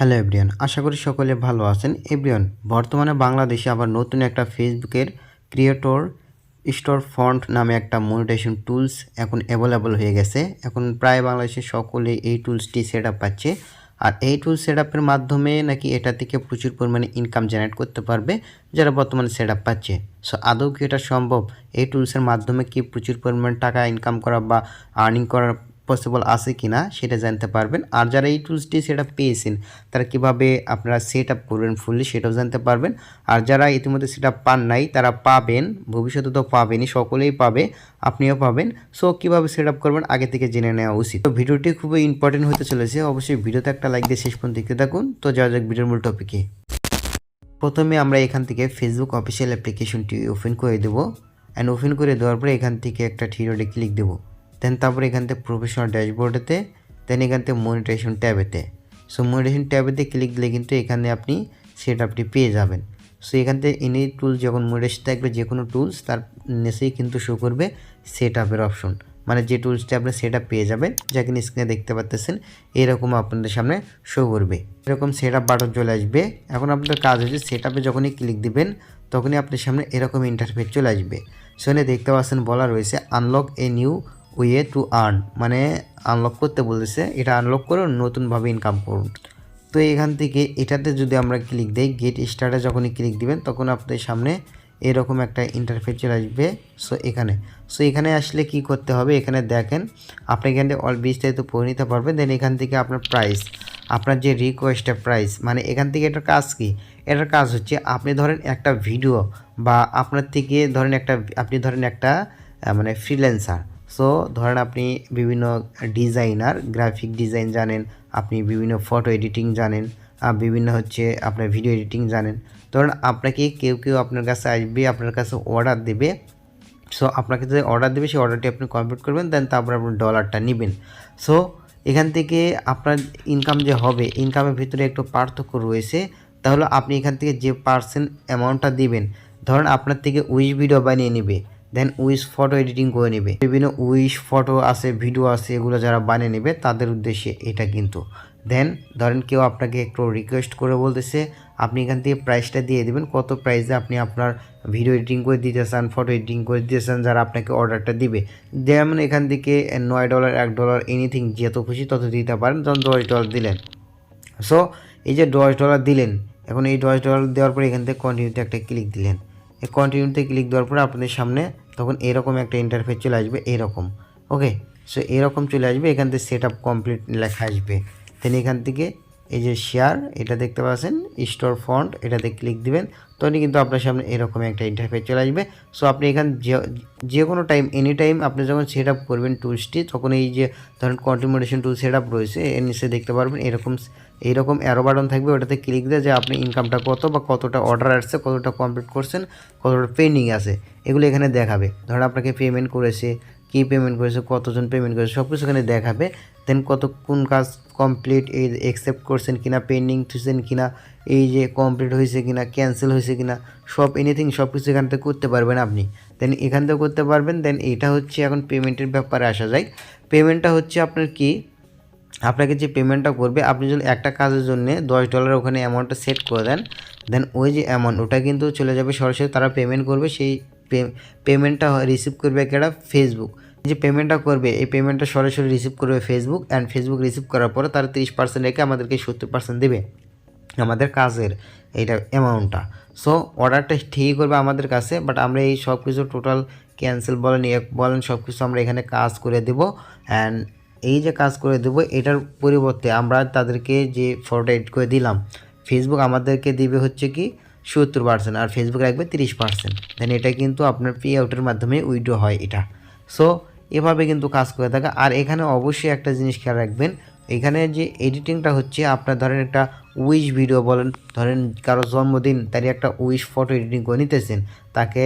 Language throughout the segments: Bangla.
হ্যালো এভরিয়ান আশা করি সকলে ভালো আছেন। এভরিয়ান বর্তমানে বাংলাদেশে আবার নতুন একটা ফেসবুকের ক্রিয়েটর স্টোর ফন্ট নামে একটা মনিটাইজেশন টুলস এখন অ্যাভেলেবল হয়ে গেছে। এখন প্রায় বাংলাদেশে সকলে এই টুলসটি সেট আপ পাচ্ছে। আর এই টুল সেট আপের মাধ্যমে নাকি এটা থেকে প্রচুর পরিমাণে ইনকাম জেনারেট করতে পারবে যারা বর্তমানে সেট আপ পাচ্ছে। সো আদৌ কি এটা সম্ভব? এই টুলসের মাধ্যমে কি প্রচুর পরিমাণে টাকা ইনকাম করা বা আর্নিং করার পসিবল আছে কি না সেটা জানতে পারবেন। আর যারা এই টুলসটি সেটা পেয়েছেন, তারা কীভাবে আপনারা সেট আপ করবেন ফুললি সেটাও জানতে পারবেন। আর যারা ইতিমধ্যে সেটা পান নাই, তারা পাবেন, ভবিষ্যতে তো পাবেনই, সকলেই পাবে, আপনিও পাবেন। সো কীভাবে সেট আপ করবেন আগে থেকে জেনে নেওয়া উচিত। তো ভিডিওটি খুবই ইম্পর্টেন্ট হতে চলেছে, অবশ্যই ভিডিওতে একটা লাইক দিয়ে শেষ পর্যন্ত দেখতে থাকুন। তো যাওয়া যাক ভিডিওর মূল টপিকে প্রথমে আমরা এখান থেকে ফেসবুক অফিসিয়াল অ্যাপ্লিকেশনটি ওপেন করে দেবো। অ্যান্ড ওপেন করে দেওয়ার পরে এখান থেকে একটা থিরোডে ক্লিক দেবো। দেন তারপরে এখান থেকে প্রফেশনাল ড্যাশবোর্ডেতে দেন এখান থেকে মনিটাইজেশন ট্যাবেতে সো মনিটাইজেশন ট্যাবেতে ক্লিক দিলে কিন্তু এখানে আপনি সেট আপটি পেয়ে যাবেন। সো এখান থেকে এনি টুলস যখন মনিটাইজেশন থাকবে যে কোনো টুলস তার নিচেই কিন্তু শো করবে সেট আপের অপশন মানে যে টুলসটি আপনি সেট পেয়ে যাবেন, যা কিনা স্ক্রিনে দেখতে পাচ্তেছেন এরকম আপনাদের সামনে শো করবে। এরকম সেট আপ বাটন চলে আসবে। এখন আপনাদের কাজ হচ্ছে সেট আপে যখনই ক্লিক দিবেন, তখনই আপনার সামনে এরকম ইন্টারফেস চলে আসবে। সেখানে দেখতে পাচ্ছেন বলা রয়েছে unlock a new way to earn মানে আনলক করতে বলেছে, এটা আনলক করে নতুনভাবে ইনকাম করুন। তো এখান থেকে এটাতে যদি আমরা ক্লিক দিই গেট স্টার্টে যখনই ক্লিক দিবেন, তখন আপনাদের সামনে এরকম একটা ইন্টারফেস চলে আসবে সো এখানে। সো এখানে আসলে কি করতে হবে, এখানে দেখেন, আপনি এখান অল বিস্তারিত পড়ে নিতে পারবেন দেন এখান থেকে আপনার প্রাইস আপনার যে রিকোয়েস্টের প্রাইস মানে এখান থেকে এটার কাজ কি? এটার কাজ হচ্ছে আপনি ধরেন একটা ভিডিও বা আপনার থেকে ধরেন একটা, আপনি ধরেন একটা মানে ফ্রিল্যান্সার সো ধরেন আপনি বিভিন্ন ডিজাইনার গ্রাফিক ডিজাইন জানেন, আপনি বিভিন্ন ফটো এডিটিং জানেন বিভিন্ন হচ্ছে আপনার ভিডিও এডিটিং জানেন। ধরেন আপনাকে কেউ কেউ আপনার কাছে আসবে, আপনার কাছে অর্ডার দেবে। সো আপনাকে যে অর্ডার দেবে, সেই অর্ডারটি আপনি কমপ্লিট করবেন দেন তারপর আপনি ডলারটা নেবেন। সো এখান থেকে আপনার ইনকাম যে হবে ইনকামের ভিতরে একটু পার্থক্য রয়েছে। তাহলে আপনি এখান থেকে যে পার্সেন্ট অ্যামাউন্টটা দিবেন, ধরেন আপনার থেকে উইশ ভিডিও বানিয়ে নেবে। দেন উইশ ফটো এডিটিং করে নেবে। বিভিন্ন উইশ ফটো আছে ভিডিও আছে, এগুলো যারা বানিয়ে নেবে, তাদের উদ্দেশ্যে এটা কিন্তু। দেন ধরেন কেউ আপনাকে একটু রিকোয়েস্ট করে বলতেছে, আপনি এখান থেকে প্রাইসটা দিয়ে দেবেন, কত প্রাইসে আপনি আপনার ভিডিও এডিটিং করে দিতে চান ফটো এডিটিং করে দিতে চান, যারা আপনাকে অর্ডারটা দিবে। যেমন এখান থেকে নয় ডলার এক ডলার এনিথিং যত খুশি তত দিতে পারেন যখন দশ ডলার দিলেন। সো এই যে দশ ডলার দিলেন, এখন এই দশ ডলার দেওয়ার পরে এখান থেকে কন্টিনিউতে একটা ক্লিক দিলেন। এই কন্টিনিউতে ক্লিক দেওয়ার পরে আপনাদের সামনে তখন এরকম একটা ইন্টারফেস চলে আসবে এরকম ওকে সো এরকম চলে আসবে, এখান থেকে সেট আপ কমপ্লিট লেখা আসবে। দেন এখান থেকে এই যে শেয়ার এটা দেখতে পাচ্ছেন স্টোর ফন্ট এটাতে ক্লিক দিবেন, তখনই কিন্তু আপনার সামনে এরকম একটা ইন্টারফেস চলে আসবে। সো আপনি এখান যে- কোনো টাইম এনি টাইম আপনি যখন সেট আপ করবেন টুলসটি তখন এই যে ধরেন কন্টিমিউটেশন টুল সেট আপ রয়েছে, এর নিচে দেখতে পারবেন এরকম এইরকম অ্যারো বাটন থাকবে, ওটাতে ক্লিক দিয়ে যে আপনি ইনকামটা কত বা কতটা অর্ডার আসছে, কতটা কমপ্লিট করছেন, কতটা পেন্ডিং আছে, এগুলো এখানে দেখাবে। ধরেন আপনাকে পেমেন্ট করেছে কী পেমেন্ট করেছে, কতজন পেমেন্ট করেছে সব কিছু এখানে দেখাবে। দেন কত, কোন কাজ কমপ্লিট এই অ্যাকসেপ্ট করছেন কিনা পেন্ডিং থুছেন কিনা, এই যে কমপ্লিট হয়েছে কিনা ক্যান্সেল হয়েছে কিনা, সব এনিথিং সব কিছু এখান থেকে করতে পারবেন আপনি। দেন এখান থেকে করতে পারবেন দেন এটা হচ্ছে এখন পেমেন্টের ব্যাপারে আসা যায়। পেমেন্টটা হচ্ছে আপনার কি? আপনাকে যে পেমেন্টটা করবে, আপনি যদি একটা কাজের জন্য দশ ডলার ওখানে অ্যামাউন্টটা সেট করে দেন দেন ওই যে অ্যামাউন্ট ওটা কিন্তু চলে যাবে সরাসরি তারা পেমেন্ট করবে, সেই পেমেন্টটা রিসিভ করবে কেটা ফেসবুক যে পেমেন্টটা করবে, এই পেমেন্টটা সরাসরি রিসিভ করবে ফেসবুক অ্যান্ড ফেসবুক রিসিভ করার পরে তারা তিরিশ পার্সেন্ট রেখে আমাদেরকে সত্তর পার্সেন্ট দেবে আমাদের কাজের এইটা অ্যামাউন্টটা সো অর্ডারটা ঠিকই করবে আমাদের কাছে বাট আমরা এই সব কিছু টোটাল ক্যান্সেল বলেন এক বলেন সব কিছু আমরা এখানে কাজ করে দেবো। অ্যান্ড এই যে কাজ করে দেবো, এটার পরিবর্তে আমরা তাদেরকে যে ফটোটা এড করে দিলাম ফেসবুক আমাদেরকে দিবে হচ্ছে কি সত্তর পার্সেন্ট আর ফেসবুক রাখবে তিরিশ পার্সেন্ট দেন এটা কিন্তু আপনার পে আউটের মাধ্যমে উইড্রো হয় এটা। সো এভাবে কিন্তু কাজ করে থাকে। আর এখানে অবশ্যই একটা জিনিস খেয়াল রাখবেন, এখানে যে এডিটিংটা হচ্ছে, আপনার ধরেন একটা উইশ ভিডিও বলেন, ধরেন কারও জন্মদিন, তারই একটা উইশ ফটো এডিটিং করে নিতেছেন, তাকে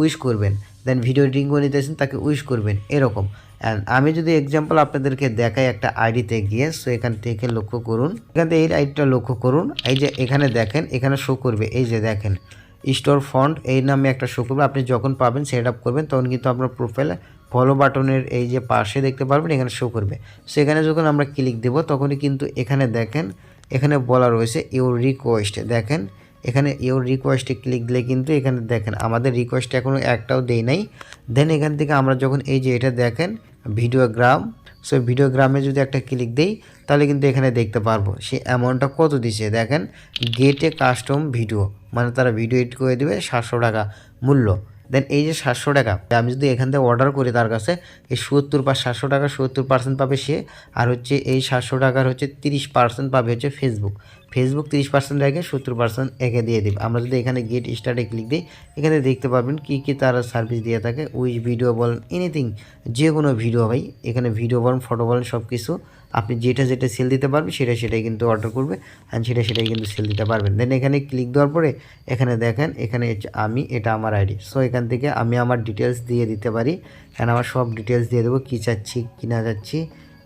উইশ করবেন। দেন ভিডিও এডিটিং করে নিতেছেন, তাকে উইশ করবেন, এরকম। অ্যান্ড আমি যদি এক্সাম্পল আপনাদেরকে দেখাই একটা আইডিতে গিয়ে সো এখান থেকে লক্ষ্য করুন। এখান থেকে এই আইডিটা লক্ষ্য করুন। এই যে এখানে দেখেন, এখানে শো করবে। এই যে দেখেন স্টোর ফন্ট এই নামে একটা শো করবে। আপনি যখন পাবেন সেট আপ করবেন, তখন কিন্তু আপনার প্রোফাইলে ফলো বাটনের এই যে পাশে দেখতে পারবেন, এখানে শো করবে। সেখানে যখন আমরা ক্লিক দেব, তখনই কিন্তু এখানে দেখেন, এখানে বলা রয়েছে ইউর রিকোয়েস্ট দেখেন এখানে ইউর রিকোয়েস্টে ক্লিক দিলে কিন্তু এখানে দেখেন, আমাদের রিকোয়েস্ট এখনও একটাও দেই নাই। দেন এখান থেকে আমরা যখন এই যে এটা দেখেন ভিডিওগ্রাম সো ভিডিওগ্রামে যদি একটা ক্লিক দেই, তাহলে কিন্তু এখানে দেখতে পারব সে অ্যামাউন্টটা কত দিছে। দেখেন গেটে কাস্টম ভিডিও মানে তারা ভিডিও এডিট করে দেবে সাতশো টাকা মূল্য। দেন এই যে সাতশো টাকা, আমি যদি এখান থেকে অর্ডার করি তার কাছে, এই সত্তর বা সাতশো টাকা সত্তর পার্সেন্ট পাবে সে। আর হচ্ছে এই সাতশো টাকার হচ্ছে তিরিশ পার্সেন্ট পাবে হচ্ছে ফেসবুক ফেসবুক তিরিশ পার্সেন্ট রেখে সত্তর পার্সেন্ট একে দিয়ে দেবে। আমরা যদি এখানে গেট স্টার্টে ক্লিক দিই, এখানে দেখতে পারবেন কী কী তারা সার্ভিস দিয়ে থাকে। উইচ ভিডিও বলেন এনিথিং যে কোনো ভিডিও ভাই, এখানে ভিডিও বলেন ফটো বলেন সব কিছু আপনি যেটা যেটা সেল দিতে পারবেন সেটা সেটাই কিন্তু অর্ডার করবে অ্যান্ড সেটা সেটাই কিন্তু সেল দিতে পারবেন। দেন এখানে ক্লিক দেওয়ার পরে এখানে দেখেন, এখানে আমি, এটা আমার আইডি সো এখান থেকে আমি আমার ডিটেলস দিয়ে দিতে পারি। অ্যান্ড আমার সব ডিটেলস দিয়ে দেবো, কী চাচ্ছি, কী না চাচ্ছি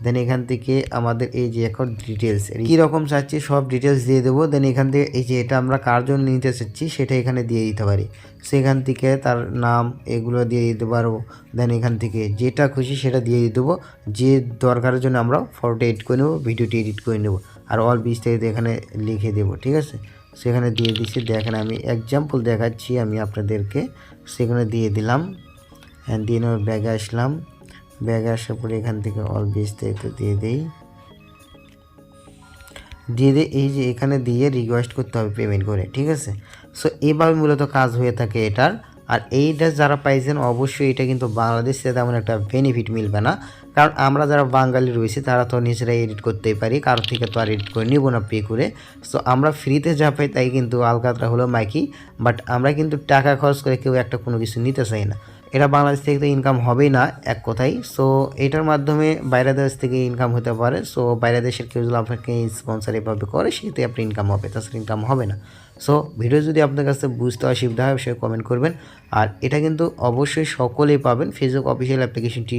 দেন এখান থেকে আমাদের এই যে এখন ডিটেলস কী রকম চাচ্ছি, সব ডিটেলস দিয়ে দেবো। দেন এখান থেকে এই যে এটা আমরা কার জন্য নিতে চাচ্ছি, সেটা এখানে দিয়ে দিতে পারি। সেখান থেকে তার নাম এগুলো দিয়ে দিতে পারব। দেন এখান থেকে যেটা খুশি সেটা দিয়ে দেবো যে দরকারের জন্য আমরা ফটোটা এডিট করে নেব ভিডিওটি এডিট করে নেব। আর অল বিস্তারিত এখানে লিখে দেবো, ঠিক আছে? সেখানে দিয়ে দিচ্ছি, দেখেন আমি এক্সাম্পল দেখাচ্ছি, আমি আপনাদেরকে। সেখানে দিয়ে দিলাম। দিয়ে নেওয়ার ব্যাগে আসলাম। ব্যাগে আসার পরে এখান থেকে অল বিস্তারিত দিয়ে দেই। দিয়ে দিয়ে এই যে এখানে দিয়ে রিকোয়েস্ট করতে হবে পেমেন্ট করে, ঠিক আছে? সো এইভাবে মূলত কাজ হয়ে থাকে এটার। আর এইটা যারা পাইছেন, অবশ্যই এটা কিন্তু বাংলাদেশে তেমন একটা বেনিফিট মিলবে না। কারণ আমরা যারা বাঙালি রয়েছি, তারা তো নিজেরাই এডিট করতেই পারি, কারোর থেকে তো আর এডিট করে নিব না পে করে। সো আমরা ফ্রিতে যা পাই তাই কিন্তু আলকাতরা হলো মাইকি বাট আমরা কিন্তু টাকা খরচ করে কেউ একটা কোনো কিছু নিতে চাই না। এটা বাংলাদেশ থেকে তো ইনকাম হবেই না, এক কথাই। সো এটার মাধ্যমে বাইরের দেশ থেকে ইনকাম হতে পারে। সো বাইরের দেশের কেউ যদি আপনাকে স্পন্সার এভাবে করে সেতে আপনার ইনকাম হবে, তাছাড়া ইনকাম হবে না। সো ভিডিও যদি আপনার কাছে বুঝতে অসুবিধা হয় সে কমেন্ট করবেন। আর এটা কিন্তু অবশ্যই সকলেই পাবেন। ফেসবুক অফিসিয়াল অ্যাপ্লিকেশনটি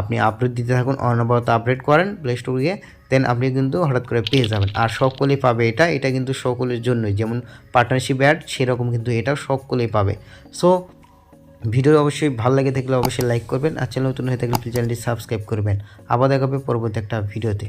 আপনি আপলোড দিতে থাকুন, অনবরত আপডেট করেন প্লে স্টোর গিয়ে দেন আপনি কিন্তু হঠাৎ করে পেয়ে যাবেন। আর সকলেই পাবে এটা এটা কিন্তু সকলের জন্যই। যেমন পার্টনারশিপ অ্যাড সেরকম কিন্তু এটা সকলেই পাবে। সো ভিডিও অবশ্যই ভালো লাগে থাকলে অবশ্যই লাইক করবেন আর চ্যানেল নতুন হয়ে থাকলে চ্যানেলটি সাবস্ক্রাইব করবেন। আবার দেখাবে পরবর্তী একটা ভিডিওতে।